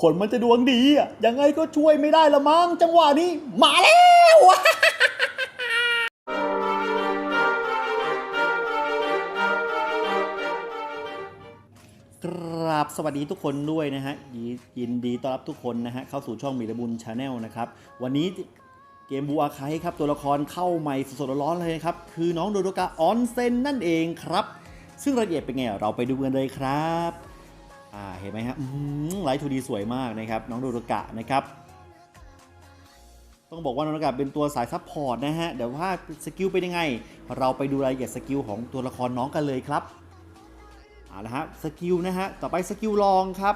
คนมันจะดวงดีอะยังไงก็ช่วยไม่ได้ละมั้งจังหวะนี้มาแล้วกราบสวัสดีทุกคนด้วยนะฮะยิยินดีต้อนรับทุกคนนะฮะเข้าสู่ช่องมีระบุญชาแนลนะครับ วันนี้เกมบูอาคายครับตัวละครเข้าใหม่สดๆร้อนเลยนะครับ คือน้องโดโดกะออนเซนนั่นเองครับ ซึ่งรายละเอียดเป็นไงเราไปดูกันเลยครับ อ่าเห็นไหมฮะไลท์ทูดีสวยมากนะครับ น้องโดโดกะนะครับ ต้องบอกว่าน้องโดโดกะเป็นตัวสายซัพพอร์ตนะฮะเดี๋ยวว่าสกิลเป็นยังไง เราไปดูรายละเอียดสกิลของตัวละครน้องกันเลยครับเอาละฮะสกิลนะฮะต่อไปสกิลลองครับ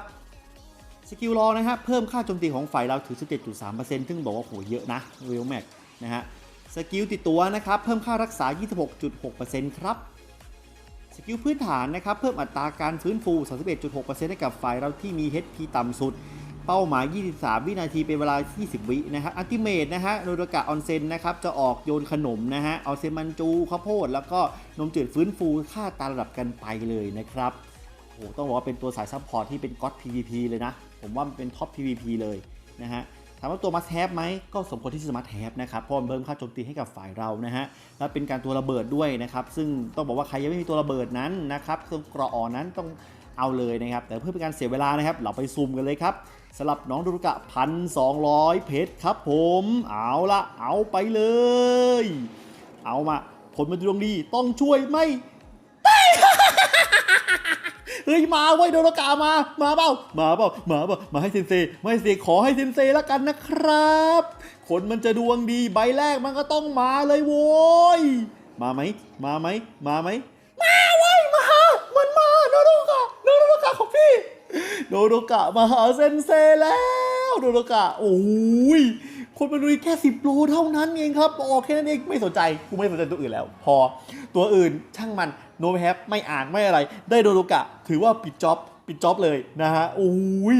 สกิลลองนะฮะเพิ่มค่าโจมตีของฝ่ายเราถึง 17.3%ซึ่งบอกว่าโหเยอะนะเวลแม็กนะฮะสกิลติดตัวนะครับ เพิ่มค่ารักษา 26.6%ครับ สกิลพื้นฐานนะครับเพิ่มอัตราการฟื้นฟู 31.6%ให้กับฝ่ายเราที่มี HP ต่ำสุด เป้าหมาย 23 วินาทีเป็นเวลา 20 วินะฮะอัลติเมทนะฮะโนโดกะออนเซนนะครับจะออกโยนขนมนะฮะเอาเซมันจูข้าวโพด แล้วก็นมจืดฟื้นฟูค่าตาระดับกันไปเลยนะครับโอ้โหต้องบอกว่าเป็นตัวสายซัพพอร์ตที่เป็นก๊อต PVP เลยนะ ผมว่ามันเป็นท็อป PVP เลยนะฮะามว่าตัวมัสแ a v ไหมก็สมควรที่จะมัสแ a v นะครับเพราะมันเพิ่มค่าโจมตีให้กับฝ่ายเรานะฮะและเป็นการตัวระเบิดด้วยนะครับซึ่งต้องบอกว่าใครยังไม่มีตัวระเบิดนั้นนะครับตัวเกราะอ่อนนั้นต้องเอาเลยนะครับแต่เพื่อเป็นการเสียเวลานะครับ เราไปซูมกันเลยครับสำหรับน้องดุรุกะพันสองร้อยเพชรครับผม เอาละเอาไปเลย เอามาผลมันดวงดีต้องช่วยไม่ เฮ้ยมาเว้ยโดนกามา มาเปล่ามาเปล่ามาเปล่ามาให้เซนเซมาให้เซขอให้เซนเซแล้วกันนะครับ คนมันจะดวงดีใบแรกมันก็ต้องมาเลยโว้ยมาไหมมาไหมมาไหมมาเว้ยมาหามันมาโดโดกะโดโดกะของพี่โดโดกะมาหาเซนเซแล้วโดโดกะโอ้ย คนมันดูแค่สิบโลเท่านั้นเองครับออกแค่นั้นเองไม่สนใจกูไม่สนใจตัวอื่นแล้ว พอตัวอื่นช่างมันโนแฮปไม่อ่านไม่อะไร ได้โดโดกะ ถือว่าปิดจ็อบปิดจ็อบเลยนะฮะโอ้ย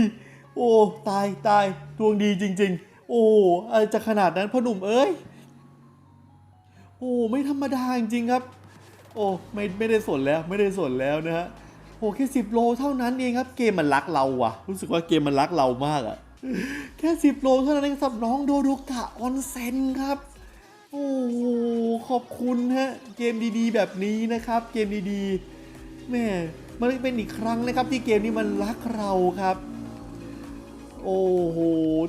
โอ้ตายตายดวงดีจริง ๆ โอ้อะไรจะขนาดนั้นพ่อหนุ่มเอ้ยโอ้ไม่ธรรมดาจริงครับ โอ้ไม่ไม่ได้สนแล้วไม่ได้สนแล้วนะฮะโอ้แค่สิบโลเท่านั้นเองครับ เกมมันรักเราว่ะรู้สึกว่าเกมมันรักเรามากอะ แค่สิบโลเท่านั้นเองสำหรับน้องโดโดกะออนเซนครับ โอ้โหขอบคุณฮะ เกมดีๆ แบบนี้นะครับ เกมดีๆแม่มันเป็นอีกครั้งนะครับ ที่เกมนี้มันรักเราครับ โอ้โห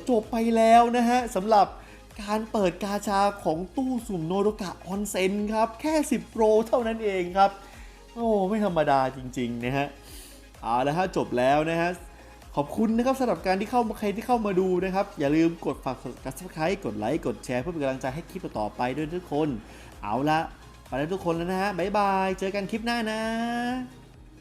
จบไปแล้วนะฮะสำหรับการเปิดกาชาของตู้สุ่มโนโดกะออนเซนครับ แค่ 10 โปรเท่านั้นเองครับ โอ้ ไม่ธรรมดาจริง ๆ นะฮะเอาละฮะ จบแล้วนะฮะ ขอบคุณนะครับสำหรับการที่เข้ามาใครที่เข้ามาดูนะครับ อย่าลืมกดฝากกด subscribe กดไลค์กดแชร์เพื่อเป็นกำลังใจให้คลิปต่อไปด้วยทุกคน เอาละไปแล้วทุกคนแล้วนะฮะบ๊ายบาย เจอกันคลิปหน้านะ